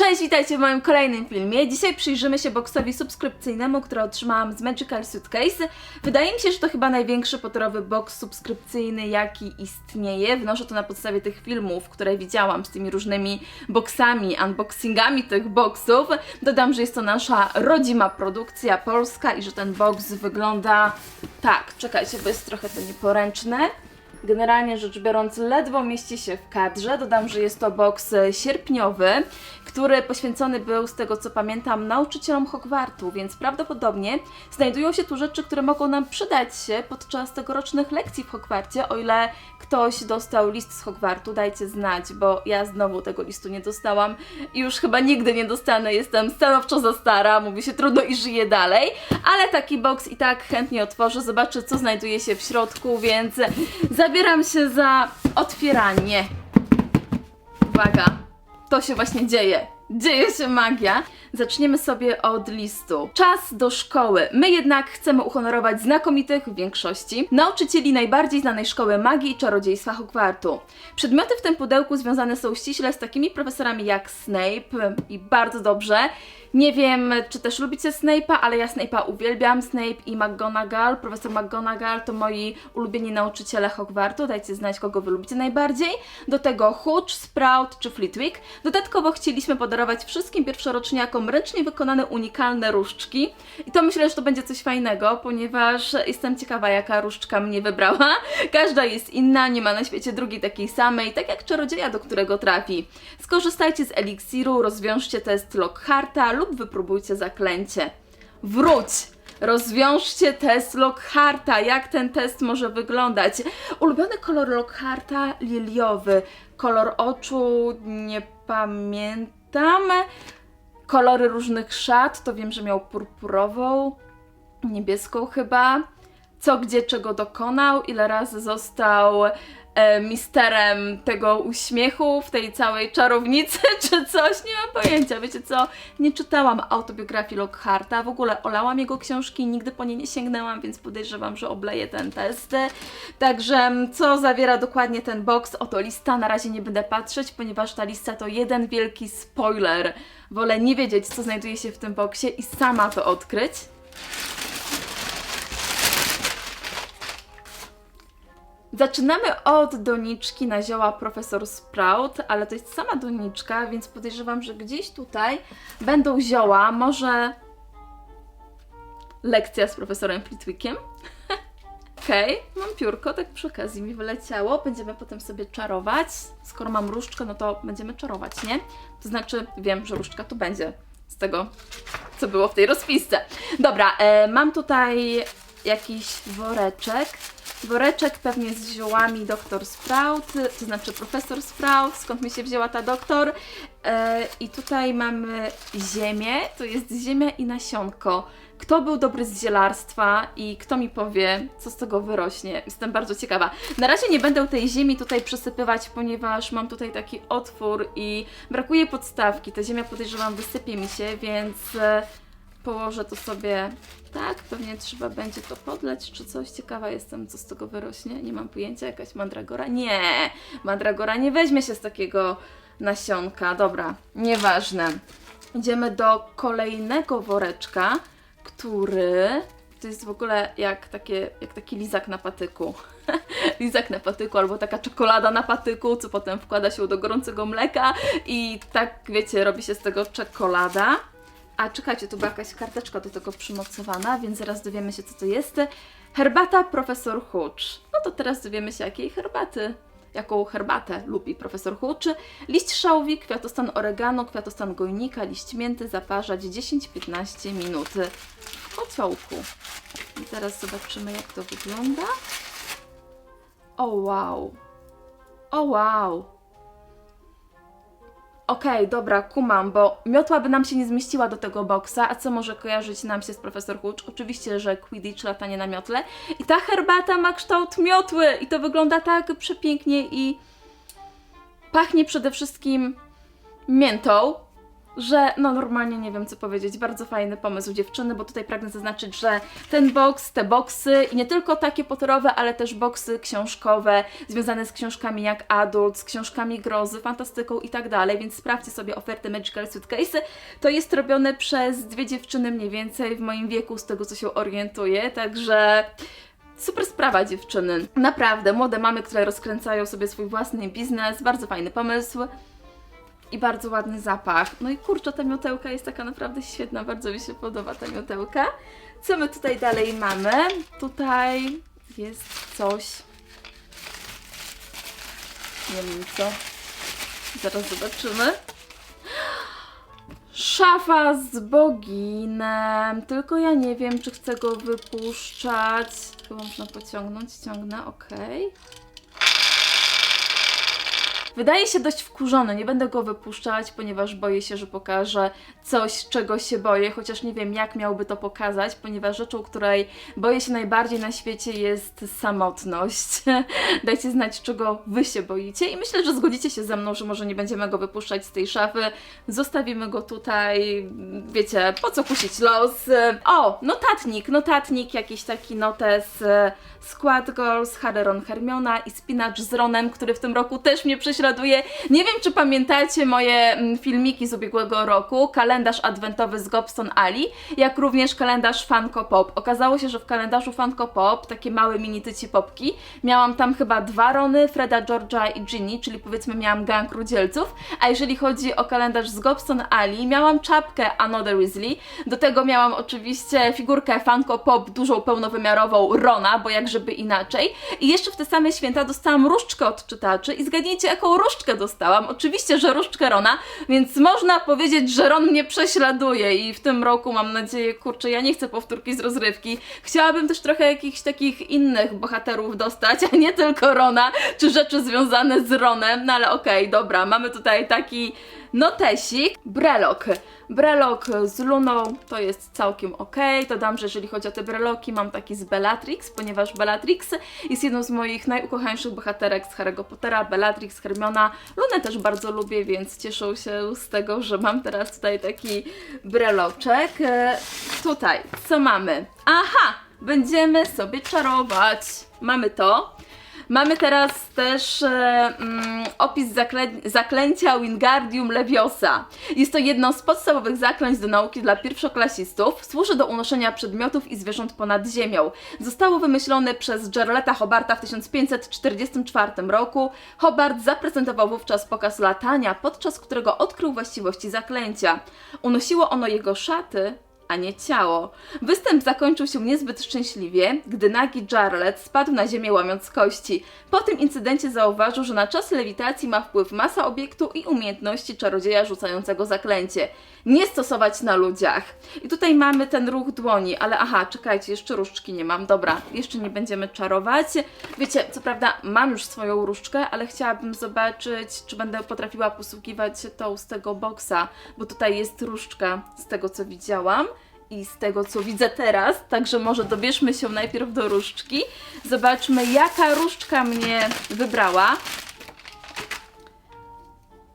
Cześć, witajcie w moim kolejnym filmie. Dzisiaj przyjrzymy się boksowi subskrypcyjnemu, który otrzymałam z Magical Suitcase. Wydaje mi się, że to chyba największy potorowy boks subskrypcyjny, jaki istnieje. Wnoszę to na podstawie tych filmów, które widziałam z tymi różnymi boksami, unboxingami tych boksów. Dodam, że jest to nasza rodzima produkcja polska i że ten boks wygląda tak. Czekajcie, bo jest trochę to nieporęczne. Generalnie rzecz biorąc, ledwo mieści się w kadrze. Dodam, że jest to boks sierpniowy, który poświęcony był, z tego co pamiętam, nauczycielom Hogwartu, więc prawdopodobnie znajdują się tu rzeczy, które mogą nam przydać się podczas tegorocznych lekcji w Hogwarcie. O ile ktoś dostał list z Hogwartu, dajcie znać, bo ja znowu tego listu nie dostałam i już chyba nigdy nie dostanę. Jestem stanowczo za stara, mówi się trudno i żyję dalej, ale taki boks i tak chętnie otworzę, zobaczę co znajduje się w środku, więc zabieram się za otwieranie. Uwaga, to się właśnie dzieje. Dzieje się magia. Zaczniemy sobie od listu. Czas do szkoły. My jednak chcemy uhonorować znakomitych w większości nauczycieli najbardziej znanej szkoły magii i czarodziejstwa Hogwartu. Przedmioty w tym pudełku związane są ściśle z takimi profesorami jak Snape i bardzo dobrze. Nie wiem, czy też lubicie Snape'a, ale ja Snape'a uwielbiam. Snape i McGonagall, profesor McGonagall to moi ulubieni nauczyciele Hogwartu. Dajcie znać, kogo wy lubicie najbardziej. Do tego Hooch, Sprout czy Flitwick. Dodatkowo chcieliśmy podarować wszystkim pierwszoroczniakom ręcznie wykonane unikalne różdżki. I to myślę, że to będzie coś fajnego, ponieważ jestem ciekawa, jaka różdżka mnie wybrała. Każda jest inna, nie ma na świecie drugiej takiej samej, tak jak czarodzieja, do którego trafi. Skorzystajcie z eliksiru, rozwiążcie test Lockharta lub wypróbujcie zaklęcie. Wróć! Rozwiążcie test Lockharta. Jak ten test może wyglądać? Ulubiony kolor Lockharta liliowy. Kolor oczu nie pamiętam. Kolory różnych szat to wiem, że miał purpurową, niebieską chyba. Co, gdzie, czego dokonał, ile razy został e, misterem tego uśmiechu w tej całej czarownicy, czy coś, nie mam pojęcia. Wiecie co, nie czytałam autobiografii Lockharta, w ogóle olałam jego książki, nigdy po nie nie sięgnęłam, więc podejrzewam, że obleję ten test. Także co zawiera dokładnie ten box? Oto lista, na razie nie będę patrzeć, ponieważ ta lista to jeden wielki spoiler. Wolę nie wiedzieć, co znajduje się w tym boxie i sama to odkryć. Zaczynamy od doniczki na zioła Profesor Sprout, ale to jest sama doniczka, więc podejrzewam, że gdzieś tutaj będą zioła, może lekcja z profesorem Flitwickiem. Okej, mam piórko, tak przy okazji mi wyleciało. Będziemy potem sobie czarować. Skoro mam różdżkę, no to będziemy czarować, nie? To znaczy, wiem, że różdżka tu będzie z tego, co było w tej rozpisce. Dobra, e, mam tutaj jakiś woreczek. Woreczek pewnie z ziołami doktor Sprout, to znaczy profesor Sprout, skąd mi się wzięła ta doktor. E, I tutaj mamy ziemię, to jest ziemia i nasionko. Kto był dobry z zielarstwa i kto mi powie, co z tego wyrośnie? Jestem bardzo ciekawa. Na razie nie będę tej ziemi tutaj przesypywać, ponieważ mam tutaj taki otwór i brakuje podstawki. Ta ziemia podejrzewam wysypie mi się, więc e, położę to sobie tak. Pewnie trzeba będzie to podleć czy coś. Ciekawa jestem, co z tego wyrośnie. Nie mam pojęcia, jakaś mandragora? Nie, mandragora nie weźmie się z takiego nasionka. Dobra, nieważne. Idziemy do kolejnego woreczka, który to jest w ogóle jak, takie, jak taki lizak na patyku. lizak na patyku albo taka czekolada na patyku, co potem wkłada się do gorącego mleka i tak, wiecie, robi się z tego czekolada. A czekajcie, tu była jakaś karteczka do tego przymocowana, więc zaraz dowiemy się, co to jest. Herbata profesor Hooch. No to teraz dowiemy się, jakiej herbaty, jaką herbatę lubi profesor Hooch. Liść szałwi, kwiatostan oregano, kwiatostan gojnika, liść mięty zaparzać 10-15 minut w kociołku. I teraz zobaczymy, jak to wygląda. O wow. O wow. Okej, dobra, kumam, bo miotła by nam się nie zmieściła do tego boksa, a co może kojarzyć nam się z profesor Hooch? Oczywiście, że Quidditch, latanie na miotle. I ta herbata ma kształt miotły i to wygląda tak przepięknie i pachnie przede wszystkim miętą. Że no normalnie nie wiem co powiedzieć, bardzo fajny pomysł dziewczyny, bo tutaj pragnę zaznaczyć, że ten box, te boxy i nie tylko takie potorowe, ale też boxy książkowe związane z książkami jak Adult, z książkami grozy, fantastyką i tak dalej, więc sprawdźcie sobie ofertę Magical Suitcase. To jest robione przez dwie dziewczyny mniej więcej w moim wieku, z tego co się orientuję, także Super sprawa dziewczyny. Naprawdę, młode mamy, które rozkręcają sobie swój własny biznes, bardzo fajny pomysł i bardzo ładny zapach. No i kurczę, ta miotełka jest taka naprawdę świetna, bardzo mi się podoba ta miotełka. Co my tutaj dalej mamy? Tutaj jest coś. Nie wiem co. Zaraz zobaczymy. Szafa z boginem. Tylko ja nie wiem, czy chcę go wypuszczać. Chyba można pociągnąć. Ciągnę, okej. Wydaje się dość wkurzony, nie będę go wypuszczać, ponieważ boję się, że pokaże coś, czego się boję, chociaż nie wiem, jak miałby to pokazać, ponieważ rzeczą, której boję się najbardziej na świecie jest samotność. Dajcie znać, czego Wy się boicie i myślę, że zgodzicie się ze mną, że może nie będziemy go wypuszczać z tej szafy, zostawimy go tutaj, wiecie, po co kusić los. O, notatnik, notatnik, jakiś taki notes Squad Girls, Hareron Hermiona i Spinacz z Ronem, który w tym roku też mnie Nie wiem, czy pamiętacie moje mm, filmiki z ubiegłego roku, kalendarz adwentowy z Gobston Ali, jak również kalendarz Funko Pop. Okazało się, że w kalendarzu Funko Pop, takie małe mini tyci popki, miałam tam chyba dwa Rony, Freda, Georgia i Ginny, czyli powiedzmy miałam gang rudzielców, a jeżeli chodzi o kalendarz z Gobston Ali, miałam czapkę Another Weasley, do tego miałam oczywiście figurkę Funko Pop dużą, pełnowymiarową Rona, bo jak żeby inaczej. I jeszcze w te same święta dostałam różdżkę od czytaczy i zgadnijcie, jaką różdżkę dostałam. Oczywiście, że różdżkę Rona, więc można powiedzieć, że Ron mnie prześladuje i w tym roku mam nadzieję, kurczę, ja nie chcę powtórki z rozrywki. Chciałabym też trochę jakichś takich innych bohaterów dostać, a nie tylko Rona, czy rzeczy związane z Ronem, no ale okej, dobra, mamy tutaj taki notesik, brelok. Brelok z Luną to jest całkiem ok. Dodam, że jeżeli chodzi o te breloki, mam taki z Bellatrix, ponieważ Bellatrix jest jedną z moich najukochańszych bohaterek z Harry'ego Pottera. Bellatrix, Hermiona. Lunę też bardzo lubię, więc cieszę się z tego, że mam teraz tutaj taki breloczek. E, tutaj, co mamy? Aha! Będziemy sobie czarować. Mamy to. Mamy teraz też e, mm, opis zaklę zaklęcia Wingardium Leviosa. Jest to jedno z podstawowych zaklęć do nauki dla pierwszoklasistów. Służy do unoszenia przedmiotów i zwierząt ponad ziemią. Zostało wymyślone przez Jarleta Hobarta w 1544 roku. Hobart zaprezentował wówczas pokaz latania, podczas którego odkrył właściwości zaklęcia. Unosiło ono jego szaty, a nie ciało. Występ zakończył się niezbyt szczęśliwie, gdy nagi Jarlet spadł na ziemię łamiąc kości. Po tym incydencie zauważył, że na czas lewitacji ma wpływ masa obiektu i umiejętności czarodzieja rzucającego zaklęcie. Nie stosować na ludziach. I tutaj mamy ten ruch dłoni, ale aha, czekajcie, jeszcze różdżki nie mam. Dobra, jeszcze nie będziemy czarować. Wiecie, co prawda mam już swoją różdżkę, ale chciałabym zobaczyć, czy będę potrafiła posługiwać się tą z tego boksa, bo tutaj jest różdżka z tego, co widziałam i z tego co widzę teraz, także może dobierzmy się najpierw do różdżki. Zobaczmy jaka różdżka mnie wybrała.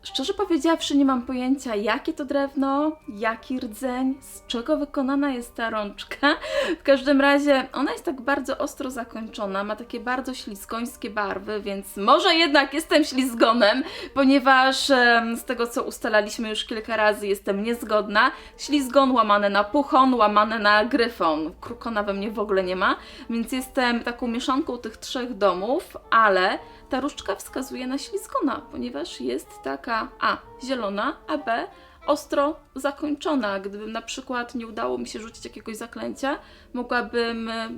Szczerze powiedziawszy, nie mam pojęcia, jakie to drewno, jaki rdzeń, z czego wykonana jest ta rączka. W każdym razie ona jest tak bardzo ostro zakończona, ma takie bardzo ślizgońskie barwy, więc może jednak jestem ślizgonem, ponieważ z tego co ustalaliśmy już kilka razy, jestem niezgodna. Ślizgon łamane na puchon, łamane na gryfon. Krukona we mnie w ogóle nie ma, więc jestem taką mieszanką tych trzech domów, ale ta różdżka wskazuje na ślizgona, ponieważ jest taka A zielona, a B ostro zakończona. Gdybym na przykład nie udało mi się rzucić jakiegoś zaklęcia, mogłabym e,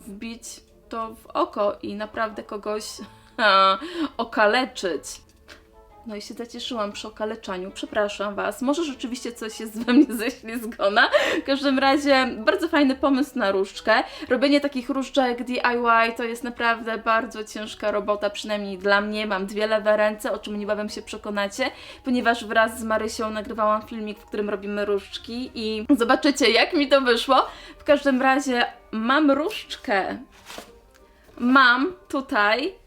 wbić to w oko i naprawdę kogoś okaleczyć. No i się zacieszyłam przy okaleczaniu. Przepraszam Was. Może rzeczywiście coś jest we mnie ze ślizgona. W każdym razie bardzo fajny pomysł na różdżkę. Robienie takich różdżek DIY to jest naprawdę bardzo ciężka robota, przynajmniej dla mnie. Mam dwie lewe ręce, o czym niebawem się przekonacie, ponieważ wraz z Marysią nagrywałam filmik, w którym robimy różdżki i zobaczycie jak mi to wyszło. W każdym razie mam różdżkę. Mam tutaj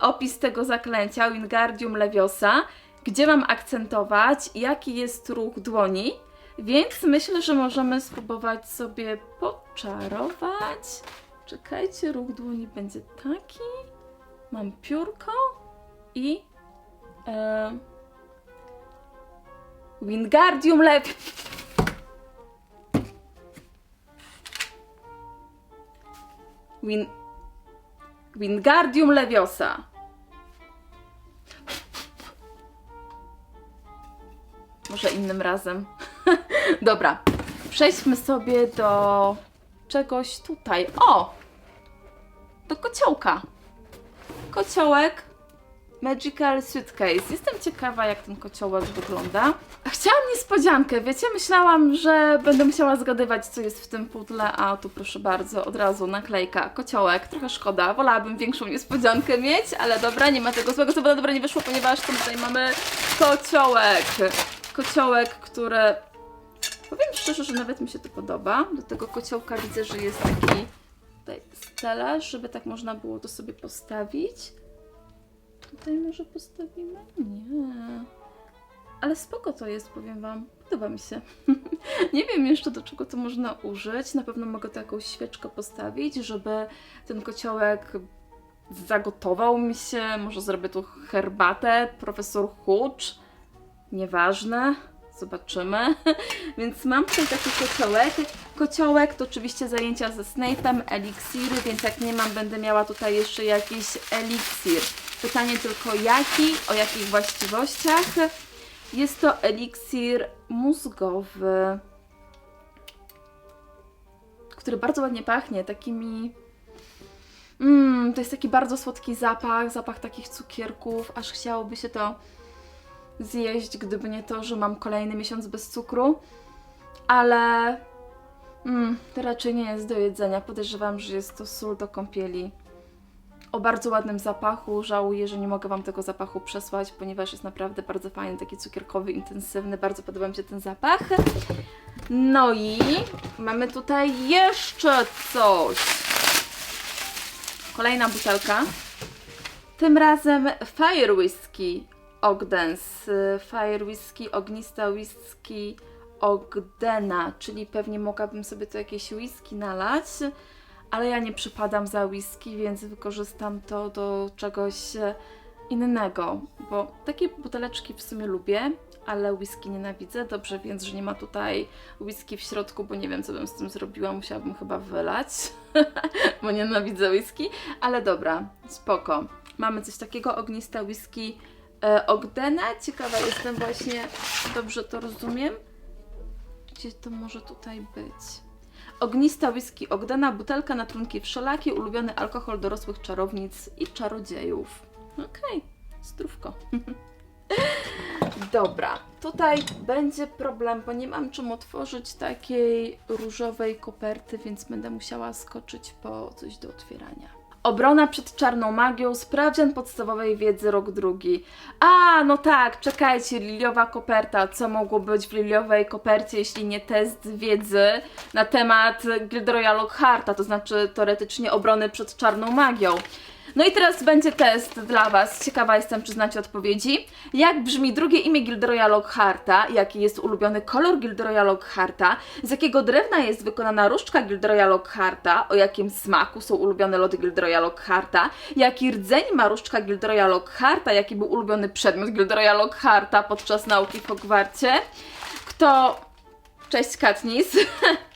opis tego zaklęcia Wingardium Leviosa. gdzie mam akcentować, jaki jest ruch dłoni, więc myślę, że możemy spróbować sobie poczarować. Czekajcie, ruch dłoni będzie taki. Mam piórko i e, Wingardium Leviosa. Win... Wingardium Leviosa. Może innym razem. Dobra, przejdźmy sobie do czegoś tutaj. O! Do kociołka. Kociołek Magical Suitcase. Jestem ciekawa, jak ten kociołek wygląda. Chciałam niespodziankę, wiecie? Myślałam, że będę musiała zgadywać, co jest w tym pudle, a tu proszę bardzo, od razu naklejka, kociołek. Trochę szkoda, wolałabym większą niespodziankę mieć, ale dobra, nie ma tego złego, co dobra nie wyszło, ponieważ tutaj mamy kociołek. Kociołek, który... Powiem szczerze, że nawet mi się to podoba. Do tego kociołka widzę, że jest taki tutaj stelaż, żeby tak można było to sobie postawić. Tutaj może postawimy? Nie. Ale spoko to jest, powiem Wam. Podoba mi się. nie wiem jeszcze do czego to można użyć. Na pewno mogę tu jakąś świeczkę postawić, żeby ten kociołek zagotował mi się. Może zrobię tu herbatę. Profesor Hucz. Nieważne. Zobaczymy. więc mam tutaj taki kociołek. Kociołek to oczywiście zajęcia ze Snape'em, eliksiry, więc jak nie mam, będę miała tutaj jeszcze jakiś eliksir. Pytanie tylko jaki, o jakich właściwościach. Jest to eliksir mózgowy, który bardzo ładnie pachnie, takimi... Mmm, to jest taki bardzo słodki zapach, zapach takich cukierków, aż chciałoby się to zjeść, gdyby nie to, że mam kolejny miesiąc bez cukru. Ale mm, to raczej nie jest do jedzenia. Podejrzewam, że jest to sól do kąpieli. O bardzo ładnym zapachu. Żałuję, że nie mogę Wam tego zapachu przesłać, ponieważ jest naprawdę bardzo fajny, taki cukierkowy, intensywny. Bardzo podoba mi się ten zapach. No i mamy tutaj jeszcze coś. Kolejna butelka. Tym razem Fire Whisky Ogdens. Fire Whisky, ognista whisky Ogdena, czyli pewnie mogłabym sobie tu jakieś whisky nalać, ale ja nie przypadam za whisky, więc wykorzystam to do czegoś e, innego, bo takie buteleczki w sumie lubię, ale whisky nienawidzę. Dobrze więc, że nie ma tutaj whisky w środku, bo nie wiem, co bym z tym zrobiła. Musiałabym chyba wylać, bo nienawidzę whisky, ale dobra, spoko. Mamy coś takiego, ognista whisky e, Ogdena. Ciekawa jestem właśnie, dobrze to rozumiem, gdzie to może tutaj być. Ognista whisky Ogdena, butelka na trunki wszelakie, ulubiony alkohol dorosłych czarownic i czarodziejów. Okej, zdrówko. Dobra, tutaj będzie problem, bo nie mam czym otworzyć takiej różowej koperty, więc będę musiała skoczyć po coś do otwierania. Obrona przed czarną magią, sprawdzian podstawowej wiedzy rok drugi. A, no tak, czekajcie, liliowa koperta. Co mogło być w liliowej kopercie, jeśli nie test wiedzy na temat Gilderoya Lockharta, to znaczy teoretycznie obrony przed czarną magią. No i teraz będzie test dla Was. Ciekawa jestem, czy znacie odpowiedzi. Jak brzmi drugie imię Gilderoya Lockharta? Jaki jest ulubiony kolor Gilderoya Lockharta? Z jakiego drewna jest wykonana różdżka Gilderoya Lockharta? O jakim smaku są ulubione lody Gilderoya Lockharta? Jaki rdzeń ma różdżka Gilderoya Lockharta? Jaki był ulubiony przedmiot Gilderoya Lockharta podczas nauki w Hogwarcie? Kto... Cześć Katniss.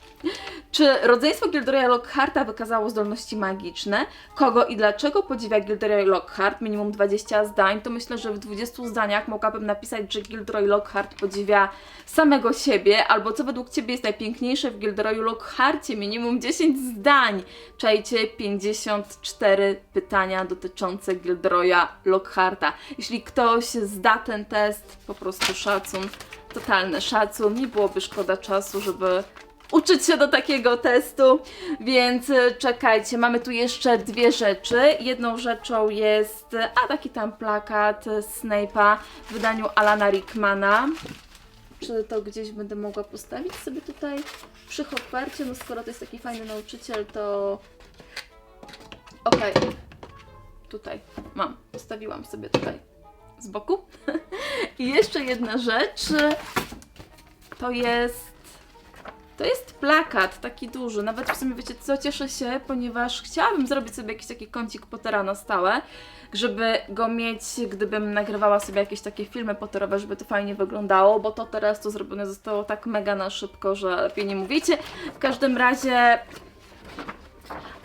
Czy rodzeństwo Gilderoya Lockharta wykazało zdolności magiczne? Kogo i dlaczego podziwia Gilderoy Lockhart? Minimum 20 zdań. To myślę, że w 20 zdaniach mogłabym napisać, że Gilderoy Lockhart podziwia samego siebie, albo co według Ciebie jest najpiękniejsze w Gilderoyu Lockharcie? Minimum 10 zdań. Czajcie 54 pytania dotyczące Gilderoya Lockharta. Jeśli ktoś zda ten test, po prostu szacun, totalny szacun. Nie byłoby szkoda czasu, żeby uczyć się do takiego testu, więc e, czekajcie, mamy tu jeszcze dwie rzeczy. Jedną rzeczą jest, a taki tam plakat Snape'a w wydaniu Alana Rickmana. Czy to gdzieś będę mogła postawić sobie tutaj przy? No skoro to jest taki fajny nauczyciel, to... Okej. Tutaj mam, postawiłam sobie tutaj. z boku. I jeszcze jedna rzecz. To jest. To jest plakat taki duży. Nawet w sumie wiecie co, cieszę się, ponieważ chciałabym zrobić sobie jakiś taki kącik Pottera na stałe, żeby go mieć, gdybym nagrywała sobie jakieś takie filmy Potterowe, żeby to fajnie wyglądało, bo to teraz to zrobione zostało tak mega na szybko, że lepiej nie mówicie. W każdym razie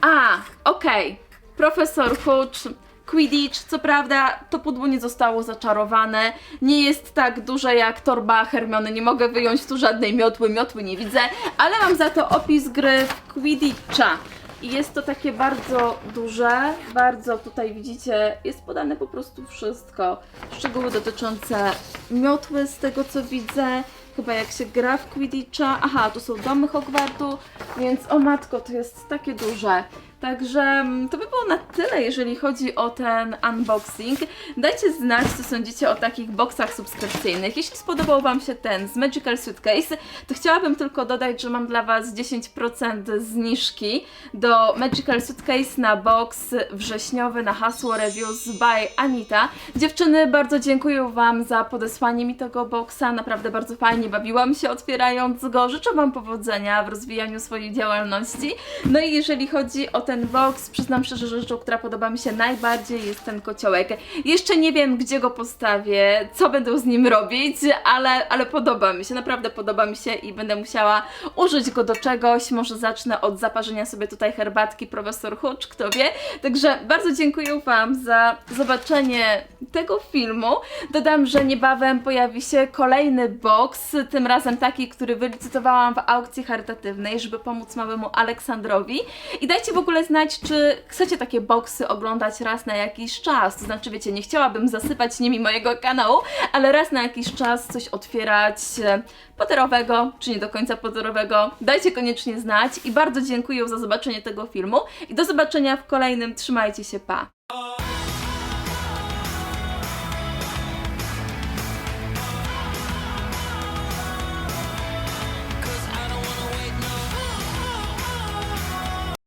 a, okej. Profesor Hooch, Quidditch, co prawda to pudło nie zostało zaczarowane, nie jest tak duże jak torba Hermiony, nie mogę wyjąć tu żadnej miotły, miotły nie widzę, ale mam za to opis gry w Quidditcha. I jest to takie bardzo duże, bardzo tutaj widzicie, jest podane po prostu wszystko. Szczegóły dotyczące miotły z tego co widzę, chyba jak się gra w Quidditcha. Aha, tu są domy Hogwartu, więc o matko, to jest takie duże. Także mm, to by było na tyle, jeżeli chodzi o ten unboxing. Dajcie znać, co sądzicie o takich boksach subskrypcyjnych. Jeśli spodobał Wam się ten z Magical Suitcase, to chciałabym tylko dodać, że mam dla Was 10% zniżki do Magical Suitcase na box wrześniowy na hasło Reviews by Anita. Dziewczyny, bardzo dziękuję Wam za podesłanie mi tego boxa. Naprawdę bardzo fajnie bawiłam się otwierając go. Życzę Wam powodzenia w rozwijaniu swojej działalności. No i jeżeli chodzi o ten box, przyznam szczerze, że rzeczą, która podoba mi się najbardziej jest ten kociołek. Jeszcze nie wiem, gdzie go postawię, co będę z nim robić, ale, ale podoba mi się, naprawdę podoba mi się i będę musiała użyć go do czegoś. Może zacznę od zaparzenia sobie tutaj herbatki profesor Hutch, kto wie. Także bardzo dziękuję Wam za zobaczenie tego filmu. Dodam, że niebawem pojawi się kolejny box, tym razem taki, który wylicytowałam w aukcji charytatywnej, żeby pomóc małemu Aleksandrowi. I dajcie w ogóle znać, czy chcecie takie boxy oglądać raz na jakiś czas. To znaczy, wiecie, nie chciałabym zasypać nimi mojego kanału, ale raz na jakiś czas coś otwierać e, poterowego, czy nie do końca poterowego. Dajcie koniecznie znać i bardzo dziękuję za zobaczenie tego filmu i do zobaczenia w kolejnym. Trzymajcie się, pa!